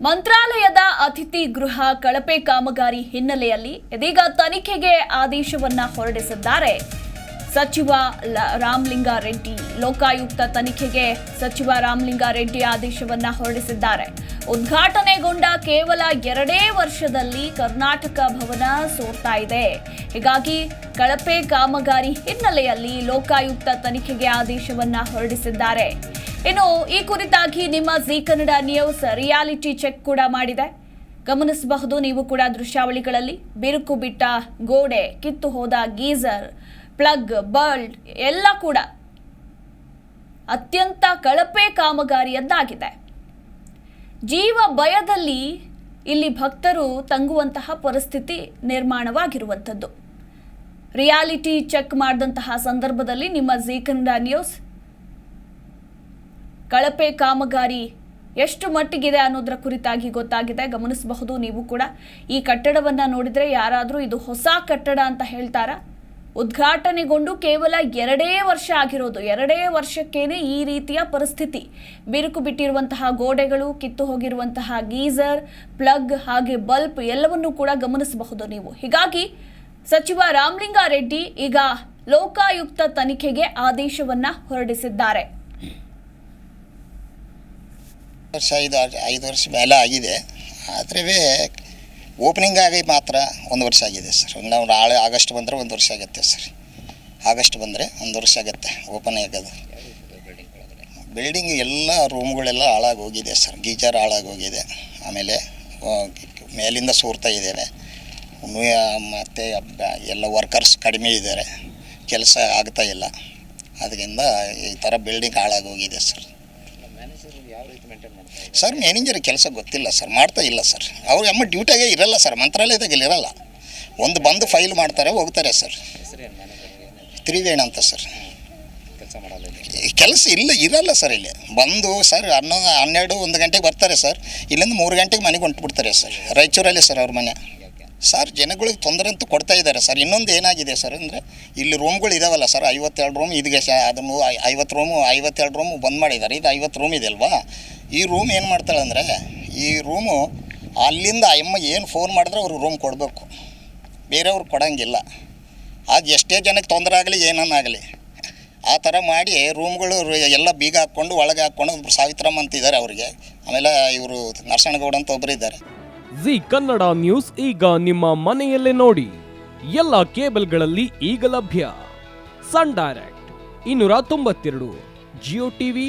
ಮಂತ್ರಾಲಯದ ಅತಿಥಿ ಗೃಹ ಕಳಪೆ ಕಾಮಗಾರಿ ಹಿನ್ನೆಲೆಯಲ್ಲಿ ಇದೀಗ ತನಿಖೆಗೆ ಆದೇಶವನ್ನ ಹೊರಡಿಸಿದ್ದಾರೆ. ಸಚಿವ ರಾಮಲಿಂಗಾರೆಡ್ಡಿ ಲೋಕಾಯುಕ್ತ ತನಿಖೆಗೆ ಸಚಿವ ರಾಮಲಿಂಗಾರೆಡ್ಡಿ ಆದೇಶವನ್ನ ಹೊರಡಿಸಿದ್ದಾರೆ. ಉದ್ಘಾಟನೆಗೊಂಡ ಕೇವಲ ಎರಡೇ ವರ್ಷದಲ್ಲಿ ಕರ್ನಾಟಕ ಭವನ ಸೋರ್ತಾ ಇದೆ. ಹೀಗಾಗಿ ಕಳಪೆ ಕಾಮಗಾರಿ ಹಿನ್ನೆಲೆಯಲ್ಲಿ ಲೋಕಾಯುಕ್ತ ತನಿಖೆಗೆ ಆದೇಶವನ್ನ ಹೊರಡಿಸಿದ್ದಾರೆ. ಇನ್ನು ಈ ಕುರಿತಾಗಿ ನಿಮ್ಮ Zee Kannada news reality check ಕೂಡ ಮಾಡಿದೆ. ಗಮನಿಸಬಹುದು, ನೀವು ಕೂಡ ದೃಶ್ಯಾವಳಿಗಳಲ್ಲಿ ಬಿರುಕು ಬಿಟ್ಟ ಗೋಡೆ, ಕಿತ್ತು ಹೋದ ಗೀಸರ್, ಪ್ಲಗ್ ಬಲ್ಡ್ ಎಲ್ಲ ಕೂಡ ಅತ್ಯಂತ ಕಳಪೆ ಕಾಮಗಾರಿಯದ್ದಾಗಿದೆ ಜೀವ ಭಯದಲ್ಲಿ ಇಲ್ಲಿ ಭಕ್ತರು ತಂಗುವಂತಹ ಪರಿಸ್ಥಿತಿ ನಿರ್ಮಾಣವಾಗಿರುವಂಥದ್ದು. ರಿಯಾಲಿಟಿ ಚೆಕ್ ಮಾಡಿದಂತಹ ಸಂದರ್ಭದಲ್ಲಿ ನಿಮ್ಮ ಜೀ ಕನ್ನಡ ನ್ಯೂಸ್ ಕಳಪೆ ಕಾಮಗಾರಿ ಎಷ್ಟು ಮಟ್ಟಿಗಿದೆ ಅನ್ನೋದರ ಕುರಿತಾಗಿ ಗೊತ್ತಾಗಿದೆ. ಗಮನಿಸಬಹುದು, ನೀವು ಕೂಡ ಈ ಕಟ್ಟಡವನ್ನ ನೋಡಿದ್ರೆ ಯಾರಾದರೂ ಇದು ಹೊಸ ಕಟ್ಟಡ ಅಂತ ಹೇಳ್ತಾರಾ? ಉದ್ಘಾಟನೆಗೊಂಡು ಕೇವಲ ಎರಡೇ ವರ್ಷ ಆಗಿರೋದು. ಎರಡೇ ವರ್ಷಕ್ಕೇನೆ ಈ ರೀತಿಯ ಪರಿಸ್ಥಿತಿ. ಬಿರುಕು ಬಿಟ್ಟಿರುವಂತಹ ಗೋಡೆಗಳು, ಕಿತ್ತು ಹೋಗಿರುವಂತಹ ಗೀಸರ್, ಪ್ಲಗ್, ಹಾಗೆ ಬಲ್ಬ್ ಎಲ್ಲವನ್ನೂ ಕೂಡ ಗಮನಿಸಬಹುದು ನೀವು. ಹೀಗಾಗಿ ಸಚಿವ ರಾಮಲಿಂಗಾರೆಡ್ಡಿ ಈಗ ಲೋಕಾಯುಕ್ತ ತನಿಖೆಗೆ ಆದೇಶವನ್ನ ಹೊರಡಿಸಿದ್ದಾರೆ. ವರ್ಷ, ಐದು ಐದು ವರ್ಷ ಮೇಲೆ ಆಗಿದೆ. ಆದರೆ ಓಪನಿಂಗ್ ಆಗಿ ಮಾತ್ರ ಒಂದು ವರ್ಷ ಆಗಿದೆ ಸರ್. ನಾವು ನಾಳೆ ಆಗಸ್ಟ್ ಬಂದರೆ ಒಂದು ವರ್ಷ ಆಗುತ್ತೆ ಸರ್. ಆಗಸ್ಟ್ ಬಂದರೆ ಒಂದು ವರ್ಷ ಆಗುತ್ತೆ ಓಪನ್ ಆಗೋದು. ಬಿಲ್ಡಿಂಗ್ ಎಲ್ಲ ರೂಮ್ಗಳೆಲ್ಲ ಹಾಳಾಗಿ ಹೋಗಿದೆ ಸರ್. ಗೀಜರ್ ಹಾಳಾಗಿ ಹೋಗಿದೆ. ಆಮೇಲೆ ಮೇಲಿಂದ ಸೋರ್ತಾ ಇದ್ದೇವೆ. ಮತ್ತು ಎಲ್ಲ ವರ್ಕರ್ಸ್ ಕಡಿಮೆ ಇದ್ದಾರೆ. ಕೆಲಸ ಆಗ್ತಾ ಇಲ್ಲ. ಅದರಿಂದ ಈ ಥರ ಬಿಲ್ಡಿಂಗ್ ಹಾಳಾಗಿ ಹೋಗಿದೆ ಸರ್. ಸರ್ ಮ್ಯಾನೇಜರ್ ಕೆಲಸ ಗೊತ್ತಿಲ್ಲ ಸರ್ ಮಾಡ್ತಾ ಇಲ್ಲ ಸರ್. ಅವ್ರು ಅಮ್ಮ ಡ್ಯೂಟಿಯಾಗೆ ಇರಲ್ಲ ಸರ್ ಮಂತ್ರಾಲಯದಾಗ ಇರಲ್ಲ. ಒಂದು ಬಂದು ಫೈಲ್ ಮಾಡ್ತಾರೆ ಹೋಗ್ತಾರೆ ಸರ್. ತ್ರಿವೇಣ ಅಂತ ಸರ್. ಕೆಲಸ ಇಲ್ಲ? ಇರಲ್ಲ ಸರ್ ಇಲ್ಲಿ. ಬಂದು ಸರ್ ಹನ್ನೊಂದು ಹನ್ನೆರಡು ಒಂದು ಗಂಟೆಗೆ ಬರ್ತಾರೆ ಸರ್. ಇಲ್ಲಿಂದ ಮೂರು ಗಂಟೆಗೆ ಮನೆಗೆ ಹೊಂಟ್ಬಿಡ್ತಾರೆ ಸರ್. ರಾಯಚೂರಲ್ಲಿ ಸರ್ ಅವ್ರ ಮನೆ. ಸರ್ ಜನಗಳಿಗೆ ತೊಂದರೆ ಅಂತೂ ಕೊಡ್ತಾ ಇದ್ದಾರೆ ಸರ್. ಇನ್ನೊಂದು ಏನಾಗಿದೆ ಸರ್ ಅಂದರೆ ಇಲ್ಲಿ ರೂಮ್ಗಳು ಇದಾವಲ್ಲ ಸರ್ ಐವತ್ತೆರಡು ರೂಮ್ ಇದಕ್ಕೆ ಸ ಅದನ್ನು ಐವತ್ತು ರೂಮು ಐವತ್ತೆರಡು ರೂಮು ಬಂದ್ ಮಾಡಿದ್ದಾರೆ. ಇದು ಐವತ್ತು ರೂಮ್ ಇದೆ ಅಲ್ವಾ? ಈ ರೂಮ್ ಏನು ಮಾಡ್ತಾಳೆ ಅಂದರೆ, ಈ ರೂಮು ಅಲ್ಲಿಂದ ಅಮ್ಮ ಏನು ಫೋನ್ ಮಾಡಿದ್ರೆ ಅವ್ರಿಗೆ ರೂಮ್ ಕೊಡಬೇಕು. ಬೇರೆಯವ್ರು ಕೊಡೋಂಗಿಲ್ಲ. ಅದು ಎಷ್ಟೇ ಜನಕ್ಕೆ ತೊಂದರೆ ಆಗಲಿ ಏನನ್ನಾಗಲಿ ಆ ಥರ ಮಾಡಿ ರೂಮ್ಗಳು ಎಲ್ಲ ಬೀಗ ಹಾಕ್ಕೊಂಡು, ಒಳಗೆ ಹಾಕ್ಕೊಂಡು ಒಬ್ರು ಸಾವಿತ್ರಮ್ಮ ಅಂತ ಇದ್ದಾರೆ ಅವರಿಗೆ. ಆಮೇಲೆ ಇವರು ನರಸಣ್ಣಗೌಡ ಅಂತ ಒಬ್ಬರು ಇದ್ದಾರೆ. ಜಿ ಕನ್ನಡ ನ್ಯೂಸ್ ಈಗ ನಿಮ್ಮ ಮನೆಯಲ್ಲೇ ನೋಡಿ. ಎಲ್ಲ ಕೇಬಲ್ಗಳಲ್ಲಿ ಈಗ ಲಭ್ಯ. ಸನ್ ಡೈರೆಕ್ಟ್, ಇನ್ನೂರ ತೊಂಬತ್ತೆರಡು, ಜಿಯೋ ಟಿವಿ